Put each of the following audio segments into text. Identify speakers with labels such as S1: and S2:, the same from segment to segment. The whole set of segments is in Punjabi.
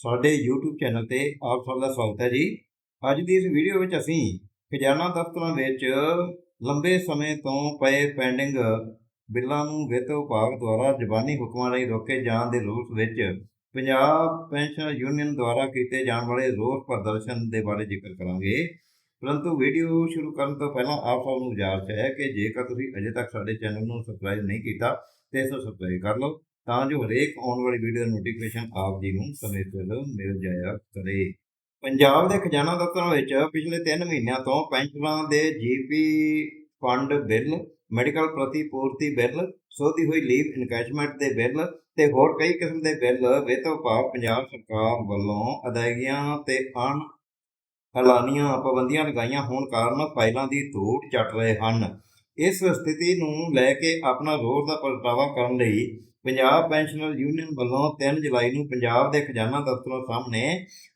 S1: ਸਾਡੇ YouTube ਚੈਨਲ ਤੇ ਆਪ ਸਭ ਦਾ ਸਵਾਗਤ ਹੈ ਜੀ। ਅੱਜ ਦੀ ਇਸ ਵੀਡੀਓ ਵਿੱਚ ਅਸੀਂ ਖਜ਼ਾਨਾ ਦਫ਼ਤਰਾਂ ਵਿੱਚ ਲੰਬੇ ਸਮੇਂ ਤੋਂ ਪਏ ਪੈਂਡਿੰਗ ਬਿੱਲਾਂ ਨੂੰ ਵਿੱਤ ਵਿਭਾਗ ਦੁਆਰਾ ਜ਼ਬਾਨੀ ਹੁਕਮਾਂ ਰਾਹੀਂ ਰੋਕੇ ਜਾਣ ਦੇ ਰੂਪ ਵਿੱਚ ਪੰਜਾਬ ਪੈਨਸ਼ਨ ਯੂਨੀਅਨ ਦੁਆਰਾ ਕੀਤੇ ਜਾਣ ਵਾਲੇ ਰੋਸ ਪ੍ਰਦਰਸ਼ਨ ਦੇ ਬਾਰੇ ਜ਼ਿਕਰ ਕਰਾਂਗੇ। ਪਰੰਤੂ ਵੀਡੀਓ ਸ਼ੁਰੂ ਕਰਨ ਤੋਂ ਪਹਿਲਾਂ ਆਪ ਸਭ ਨੂੰ ਗੁਜ਼ਾਰਿਸ਼ ਹੈ ਕਿ ਜੇਕਰ ਤੁਸੀਂ ਅਜੇ ਤੱਕ ਸਾਡੇ ਚੈਨਲ ਨੂੰ ਸਬਸਕ੍ਰਾਈਬ ਨਹੀਂ ਕੀਤਾ, ਤੇ ਇਸ ਨੂੰ ਸਬਸਕ੍ਰਾਈਬ ਕਰ ਲਓ। ਤਾਂ ਜੋ ਹਰੇਕ ਆਉਣ ਵਾਲੀ ਵੀਡੀਓ ਦਾ ਨੋਟੀਫਿਕੇਸ਼ਨ ਆਪ ਜੀ ਨੂੰ ਸਮੇਂ ਸਿਰ ਮਿਲ ਜਾਇਆ ਕਰੇ। ਪੰਜਾਬ ਦੇ ਖਜ਼ਾਨਾ ਦਫ਼ਤਰਾਂ ਵਿੱਚ ਪਿਛਲੇ 3 ਮਹੀਨਿਆਂ ਤੋਂ ਪੈਨਸ਼ਨਾਂ ਦੇ ਜੀਪੀ ਫੰਡ ਬਿੱਲ ਮੈਡੀਕਲ ਪ੍ਰਤੀਪੂਰਤੀ ਬਿੱਲ, ਸੋਧੀ ਹੋਈ ਲੀਵ ਇਨਕੈਸ਼ਮੈਂਟ ਦੇ ਬਿੱਲ ਤੇ ਹੋਰ ਕਈ ਕਿਸਮ ਦੇ ਬਿੱਲ ਵਿੱਤ ਵਿਭਾਗ ਪੰਜਾਬ ਸਰਕਾਰ ਵੱਲੋਂ ਅਦਾਇਗੀਆਂ ਤੇ ਅਣ ਐਲਾਨੀਆਂ ਪਾਬੰਦੀਆਂ ਲਗਾਈਆਂ ਹੋਣ ਕਾਰਨ ਫਾਈਲਾਂ ਦੀ ਧੂੜ ਚੱਟ ਰਹੇ ਹਨ। ਇਸ ਸਥਿਤੀ ਨੂੰ ਲੈ ਕੇ ਆਪਣਾ ਰੋਸ ਦਾ ਪ੍ਰਗਟਾਵਾ ਕਰਨ ਲਈ ਪੰਜਾਬ ਪੈਨਸ਼ਨਰ ਯੂਨੀਅਨ ਵੱਲੋਂ 3 ਜੁਲਾਈ ਨੂੰ ਪੰਜਾਬ ਦੇ ਖਜ਼ਾਨਾ ਦਫ਼ਤਰਾਂ ਸਾਹਮਣੇ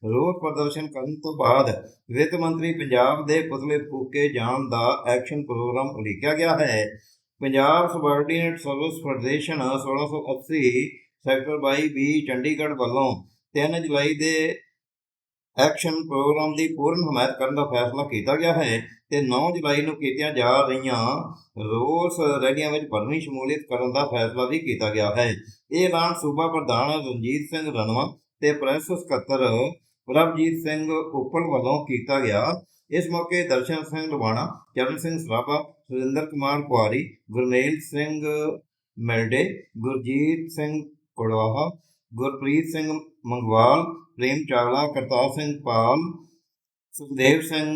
S1: ਰੋਸ ਪ੍ਰਦਰਸ਼ਨ ਕਰਨ ਤੋਂ ਬਾਅਦ ਵਿੱਤ ਮੰਤਰੀ ਪੰਜਾਬ ਦੇ ਪੁਤਲੇ ਫੂਕੇ ਜਾਣ ਦਾ ਐਕਸ਼ਨ ਪ੍ਰੋਗਰਾਮ ਉਲੀਕਿਆ ਗਿਆ ਹੈ। Punjab subordinate service federation 1680 sector 22 B Chandigarh ਵੱਲੋਂ 3 ਜੁਲਾਈ ਦੇ ਐਕਸ਼ਨ ਪ੍ਰੋਗਰਾਮ ਦੀ ਪੂਰਨ ਹਮਾਇਤ ਕਰਨ ਦਾ ਫੈਸਲਾ ਕੀਤਾ ਗਿਆ ਹੈ ਤੇ 9 ਜੁਲਾਈ ਨੂੰ ਕੀਤੀਆਂ ਜਾ ਰਹੀਆਂ ਰੋਸ ਰੈਲੀਆਂ ਵਿੱਚ ਭਰਵੀਂ ਸ਼ਮੂਲੀਅਤ ਕਰਨ ਦਾ ਫੈਸਲਾ ਵੀ ਕੀਤਾ ਗਿਆ ਹੈ। ਇਹ ਐਲਾਨ ਸੂਬਾ ਪ੍ਰਧਾਨ ਰਣਜੀਤ ਸਿੰਘ ਰਣਵਾ ਤੇ ਪ੍ਰੈਸ ਸਕੱਤਰ ਪ੍ਰਭਜੀਤ ਸਿੰਘ ਉੱਪਲ ਵੱਲੋਂ ਕੀਤਾ ਗਿਆ। ਇਸ ਮੌਕੇ ਦਰਸ਼ਨ ਸਿੰਘ ਲਵਾਣਾ ਚਰਨ ਸਿੰਘ ਸਰਾਭਾ, ਸੁਰਿੰਦਰ ਕੁਮਾਰ ਕੁਆਰੀ, ਗੁਰਮੇਲ ਸਿੰਘ ਮਿਲਡੇ, ਗੁਰਜੀਤ ਸਿੰਘ ਕੁੜਵਾਹਾ ਗੁਰਪ੍ਰੀਤ ਸਿੰਘ ਮੰਗਵਾਲ, ਪ੍ਰੇਮ ਚਾਵਲਾ, ਕਰਤਾਰ ਸਿੰਘ ਪਾਲ, ਸੁਖਦੇਵ ਸਿੰਘ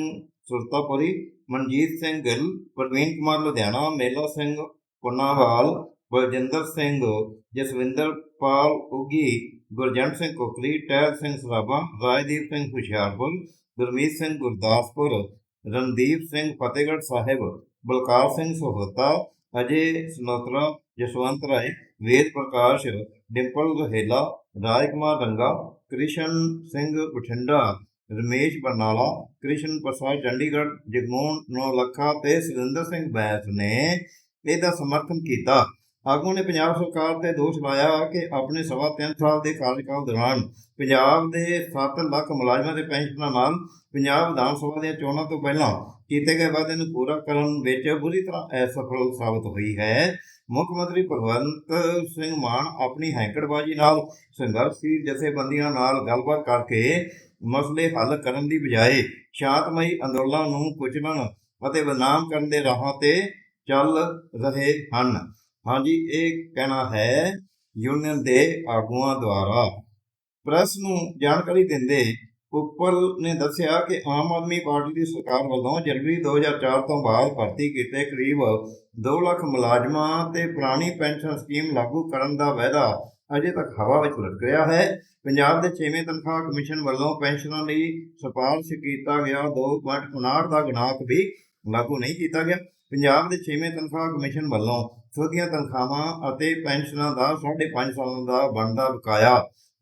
S1: ਸੁਰਤਾਪੁਰੀ, ਮਨਜੀਤ ਸਿੰਘ ਗਿੱਲ, ਪ੍ਰਵੀਨ ਕੁਮਾਰ ਲੁਧਿਆਣਾ, ਮੇਲਾ ਸਿੰਘ ਪੁਨਾਵਾਲ ਬਲਜਿੰਦਰ ਸਿੰਘ ਜਸਵਿੰਦਰ ਪਾਲ ਉਗੀ, ਗੁਰਜੰਟ ਸਿੰਘ ਕੋਕਲੀ, ਟਹਿਲ ਸਿੰਘ ਸਰਾਭਾ, ਰਾਜਦੀਪ ਸਿੰਘ ਹੁਸ਼ਿਆਰਪੁਰ, ਗੁਰਮੀਤ ਸਿੰਘ ਗੁਰਦਾਸਪੁਰ, ਰਣਦੀਪ ਸਿੰਘ ਫਤਿਹਗੜ੍ਹ ਸਾਹਿਬ, ਬਲਕਾਰ ਸਿੰਘ ਸੋਹਤਾ ਅਜੇ ਸਨੋਤਰਾ, ਜਸਵੰਤ ਰਾਏ ਵੇਦ ਪ੍ਰਕਾਸ਼, ਡਿੰਪਲ ਗਹੇਲਾ, ਰਾਜਕੁਮਾਰ ਰੰਗਾ, ਕ੍ਰਿਸ਼ਨ ਸਿੰਘ ਬਠਿੰਡਾ, ਰਮੇਸ਼ ਬਰਨਾਲਾ, ਕ੍ਰਿਸ਼ਨ ਪ੍ਰਸਾਦ ਚੰਡੀਗੜ੍ਹ, ਜਗਮੋਹਨ ਨੌਲੱਖਾ ਤੇ ਸੁਰਿੰਦਰ ਸਿੰਘ ਬੈਸ ਨੇ ਇਹਦਾ ਸਮਰਥਨ ਕੀਤਾ। ਆਗੂ ਨੇ ਪੰਜਾਬ ਸਰਕਾਰ ਤੇ ਦੋਸ਼ ਲਾਇਆ ਕਿ ਆਪਣੇ ਸਵਾ ਤਿੰਨ ਸਾਲ ਦੇ ਕਾਰਜਕਾਲ ਦੌਰਾਨ ਪੰਜਾਬ ਦੇ 7 ਲੱਖ ਮੁਲਾਜ਼ਮਾਂ ਦੇ ਪੈਨਸ਼ਨਾਂ ਨਾਲ ਪੰਜਾਬ ਵਿਧਾਨ ਸਭਾ ਦੀਆਂ ਚੋਣਾਂ ਤੋਂ ਪਹਿਲਾਂ ਕੀਤੇ ਗਏ ਵਾਅਦੇ ਨੂੰ ਪੂਰਾ ਕਰਨ ਵਿੱਚ ਬੁਰੀ ਤਰ੍ਹਾਂ ਅਸਫਲ ਸਾਬਤ ਹੋਈ ਹੈ। ਮੁੱਖ ਮੰਤਰੀ ਭਗਵੰਤ ਸਿੰਘ ਮਾਨ ਆਪਣੀ ਹੈਂਕੜਬਾਜ਼ੀ ਨਾਲ ਸੰਘਰਸ਼ੀ ਜਥੇਬੰਦੀਆਂ ਨਾਲ ਗੱਲਬਾਤ ਕਰਕੇ ਮਸਲੇ ਹੱਲ ਕਰਨ ਦੀ ਬਜਾਏ ਸ਼ਾਂਤਮਈ ਅੰਦੋਲਨਾਂ ਨੂੰ ਕੁਚਲਣ ਅਤੇ ਬਦਨਾਮ ਕਰਨ ਦੇ ਰਾਹਾਂ ਤੇ ਚੱਲ ਰਹੇ ਹਨ। ਹਾਂਜੀ, ਇਹ ਕਹਿਣਾ ਹੈ ਯੂਨੀਅਨ ਦੇ ਆਗੂਆਂ ਦੁਆਰਾ। ਪ੍ਰੈਸ ਨੂੰ ਜਾਣਕਾਰੀ ਦਿੰਦੇ ਉੱਪਰ ਨੇ ਦੱਸਿਆ ਕਿ ਆਮ ਆਦਮੀ ਪਾਰਟੀ ਦੀ ਸਰਕਾਰ ਵੱਲੋਂ ਜਨਵਰੀ 2004 ਤੋਂ ਬਾਅਦ ਭਰਤੀ ਕੀਤੇ ਕਰੀਬ 2 ਲੱਖ ਮੁਲਾਜ਼ਮਾਂ ਤੇ ਪੁਰਾਣੀ ਪੈਨਸ਼ਨ ਸਕੀਮ ਲਾਗੂ ਕਰਨ ਦਾ ਵਾਅਦਾ ਅਜੇ ਤੱਕ ਹਵਾ ਵਿੱਚ ਲਟਕ ਰਿਹਾ ਹੈ। ਪੰਜਾਬ ਦੇ 6ਵੇਂ ਤਨਖਾਹ ਕਮਿਸ਼ਨ ਵੱਲੋਂ ਪੈਨਸ਼ਨਾਂ ਲਈ ਸਿਫਾਰਸ਼ ਕੀਤਾ ਗਿਆ। 2.59 ਦਾ ਗੁਣਾਕ ਵੀ ਲਾਗੂ ਨਹੀਂ ਕੀਤਾ ਗਿਆ। ਪੰਜਾਬ ਦੇ 6ਵੇਂ ਤਨਖਾਹ ਕਮਿਸ਼ਨ ਵੱਲੋਂ ਸੋਧੀਆਂ ਤਨਖਾਹਾਂ ਅਤੇ ਪੈਨਸ਼ਨਾਂ ਦਾ 5.5 ਸਾਲਾਂ ਦਾ ਬਣਦਾ ਬਕਾਇਆ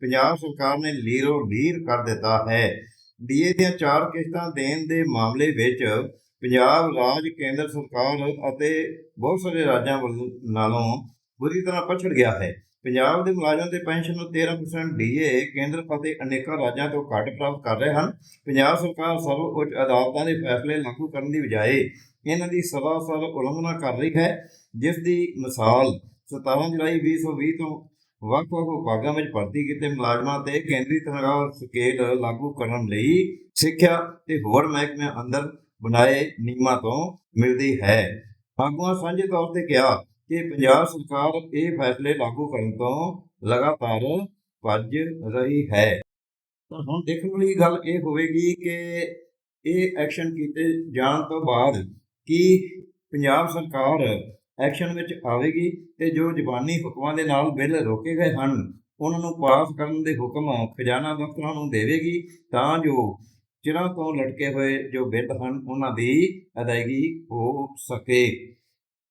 S1: ਪੰਜਾਬ ਸਰਕਾਰ ਨੇ ਲੀਰੋ ਲੀਰ ਕਰ ਦਿੱਤਾ ਹੈ। ਡੀਏ ਦੀਆਂ ਚਾਰ ਕਿਸ਼ਤਾਂ ਦੇਣ ਦੇ ਮਾਮਲੇ ਵਿੱਚ ਪੰਜਾਬ ਰਾਜ, ਕੇਂਦਰ ਸਰਕਾਰ ਅਤੇ ਬਹੁਤ ਸਾਰੇ ਰਾਜਾਂ ਵੱਲੋਂ ਨਾਲੋਂ ਬੁਰੀ ਤਰ੍ਹਾਂ ਪਛੜ ਗਿਆ ਹੈ। ਪੰਜਾਬ ਦੇ ਮੁਲਾਜ਼ਮਾਂ ਦੇ ਪੈਨਸ਼ਨ ਨੂੰ 13% ਡੀਏ ਕੇਂਦਰ ਅਤੇ ਅਨੇਕਾਂ ਰਾਜਾਂ ਤੋਂ ਘੱਟ ਪ੍ਰਾਪਤ ਕਰ ਰਹੇ ਹਨ। ਪੰਜਾਬ ਸਰਕਾਰ ਸਰਵਉੱਚ ਅਦਾਲਤਾਂ ਦੇ ਫੈਸਲੇ ਲਾਗੂ ਕਰਨ ਦੀ ਬਜਾਏ ਇਹਨਾਂ ਦੀ ਸਰਾਸਰ ਉਲੰਘਣਾ ਕਰ ਰਹੀ ਹੈ, ਜਿਸ ਦੀ ਮਿਸਾਲ 17 ਜੁਲਾਈ 2020 ਤੋਂ ਵੱਖ-ਵੱਖ ਵਿਭਾਗਾਂ ਵਿੱਚ ਭਰਤੀ ਕੀਤੇ ਮੁਲਾਜ਼ਮਾਂ ਤੇ ਕੇਂਦਰੀ ਤਨਖਾਹ ਸਕੇਲ ਲਾਗੂ ਕਰਨ ਲਈ ਸਿੱਖਿਆ ਤੇ ਹੋਰ ਮਹਿਕਮਿਆਂ ਅੰਦਰ ਬਣਾਏ ਨਿਯਮਾਂ ਤੋਂ ਮਿਲਦੀ ਹੈ। ਆਗੂਆਂ ਸਾਂਝੇ ਤੌਰ ਤੇ ਕਿਹਾ ਕਿ ਪੰਜਾਬ ਸਰਕਾਰ ਇਹ ਫੈਸਲੇ ਲਾਗੂ ਕਰਨ ਤੋਂ ਲਗਾਤਾਰ ਭੱਜ ਰਹੀ ਹੈ। ਤਾਂ ਹੁਣ ਦੇਖਣ ਵਾਲੀ ਗੱਲ ਇਹ ਹੋਵੇਗੀ ਕਿ ਇਹ ਐਕਸ਼ਨ ਕੀਤੇ ਜਾਣ ਤੋਂ ਬਾਅਦ ਕੀ ਪੰਜਾਬ ਸਰਕਾਰ ਐਕਸ਼ਨ ਵਿੱਚ ਆਵੇਗੀ ਤੇ ਜੋ ਜ਼ਬਾਨੀ ਹੁਕਮਾਂ ਦੇ ਨਾਲ ਬਿੱਲ ਰੋਕੇ ਗਏ ਹਨ, ਉਹਨਾਂ ਨੂੰ ਪਾਸ ਕਰਨ ਦੇ ਹੁਕਮ ਖਜ਼ਾਨਾ ਦਫ਼ਤਰਾਂ ਨੂੰ ਦੇਵੇਗੀ, ਤਾਂ ਜੋ ਚਿਰਾਂ ਤੋਂ ਲਟਕੇ ਹੋਏ ਜੋ ਬਿੱਲ ਹਨ, ਉਹਨਾਂ ਦੀ ਅਦਾਇਗੀ ਹੋ ਸਕੇ।